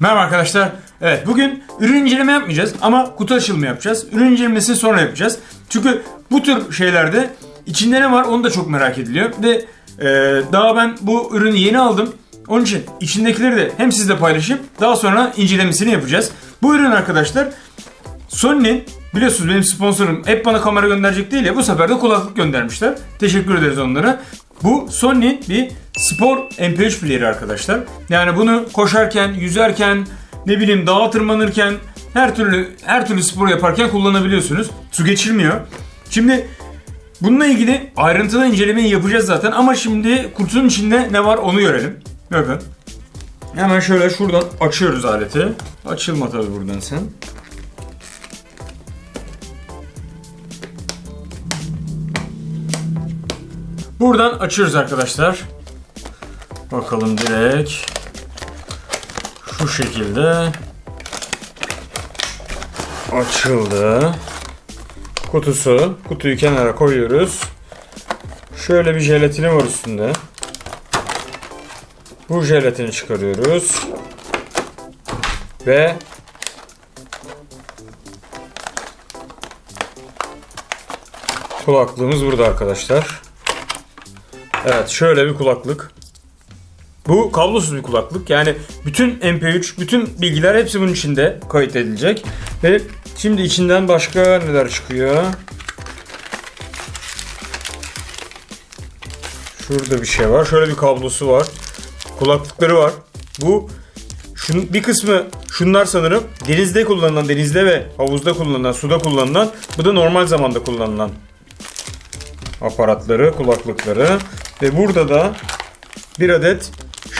Merhaba arkadaşlar. Evet bugün ürün inceleme yapmayacağız ama kutu açılımı yapacağız. Ürün incelemesini sonra yapacağız. Çünkü bu tür şeylerde içinde ne var onu da çok merak ediliyor. Ve e, daha ben bu ürünü yeni aldım. Onun için içindekileri de hem sizle paylaşıp daha sonra incelemesini yapacağız. Bu ürün arkadaşlar Sony'nin biliyorsunuz benim sponsorum hep bana kamera gönderecek değil ya bu sefer de kulaklık göndermişler. Teşekkür ederiz onlara. Bu Sony'nin bir spor MP3 player'i arkadaşlar. Yani bunu koşarken, yüzerken, ne bileyim dağa tırmanırken her türlü her türlü spor yaparken kullanabiliyorsunuz. Su geçirmiyor. Şimdi bununla ilgili ayrıntılı incelemeyi yapacağız zaten ama şimdi kutunun içinde ne var onu görelim. Bakın. Hemen şöyle şuradan açıyoruz aleti. Açılma tabii buradan sen. Buradan açıyoruz arkadaşlar. Bakalım direkt. Şu şekilde. Açıldı. Kutusu. Kutuyu kenara koyuyoruz. Şöyle bir jelatini var üstünde. Bu jelatini çıkarıyoruz. Ve kulaklığımız burada arkadaşlar. Evet şöyle bir kulaklık. Bu kablosuz bir kulaklık. Yani bütün MP3, bütün bilgiler hepsi bunun içinde kayıt edilecek. Ve şimdi içinden başka neler çıkıyor? Şurada bir şey var. Şöyle bir kablosu var. Kulaklıkları var. Bu şunun bir kısmı şunlar sanırım denizde kullanılan, denizde ve havuzda kullanılan, suda kullanılan, bu da normal zamanda kullanılan aparatları, kulaklıkları ve burada da bir adet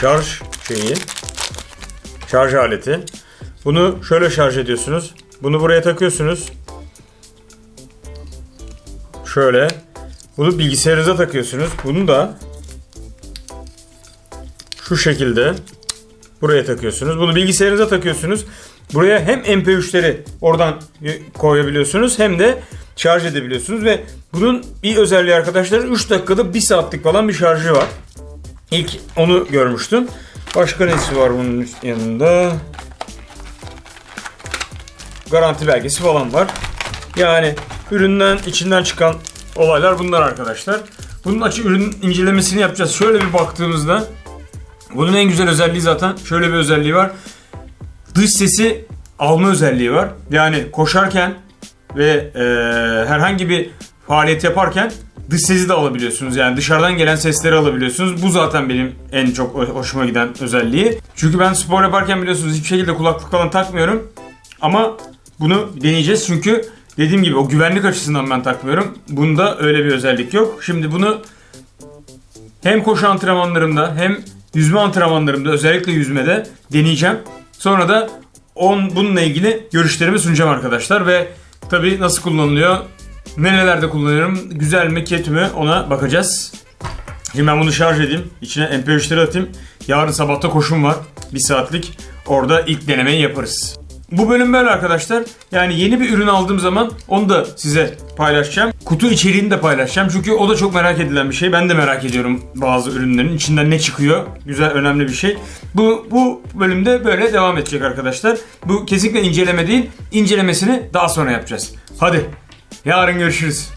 şarj şeyi, şarj aleti. Bunu şöyle şarj ediyorsunuz. Bunu buraya takıyorsunuz. Şöyle. Bunu bilgisayarınıza takıyorsunuz. Bunu da şu şekilde buraya takıyorsunuz. Bunu bilgisayarınıza takıyorsunuz. Buraya hem MP3'leri oradan koyabiliyorsunuz hem de şarj edebiliyorsunuz ve bunun bir özelliği arkadaşlar 3 dakikada 1 saatlik falan bir şarjı var. İlk onu görmüştüm. Başka nesi var bunun yanında? Garanti belgesi falan var. Yani üründen içinden çıkan olaylar bunlar arkadaşlar. Bunun açı ürün incelemesini yapacağız. Şöyle bir baktığımızda bunun en güzel özelliği zaten şöyle bir özelliği var. Dış sesi alma özelliği var. Yani koşarken ve e, herhangi bir faaliyet yaparken dış sesi de alabiliyorsunuz. Yani dışarıdan gelen sesleri alabiliyorsunuz. Bu zaten benim en çok hoşuma giden özelliği. Çünkü ben spor yaparken biliyorsunuz hiçbir şekilde kulaklık falan takmıyorum. Ama bunu deneyeceğiz çünkü dediğim gibi o güvenlik açısından ben takmıyorum. Bunda öyle bir özellik yok. Şimdi bunu hem koşu antrenmanlarımda hem yüzme antrenmanlarımda özellikle yüzmede deneyeceğim. Sonra da on, bununla ilgili görüşlerimi sunacağım arkadaşlar ve tabii nasıl kullanılıyor, nerelerde kullanıyorum, güzel mi kötü mü ona bakacağız. Şimdi ben bunu şarj edeyim, içine MP3'leri atayım. Yarın sabahta koşum var, bir saatlik. Orada ilk denemeyi yaparız. Bu bölüm böyle arkadaşlar. Yani yeni bir ürün aldığım zaman onu da size paylaşacağım. Kutu içeriğini de paylaşacağım. Çünkü o da çok merak edilen bir şey. Ben de merak ediyorum bazı ürünlerin içinden ne çıkıyor. Güzel, önemli bir şey. Bu bu bölümde böyle devam edecek arkadaşlar. Bu kesinlikle inceleme değil. İncelemesini daha sonra yapacağız. Hadi. Yarın görüşürüz.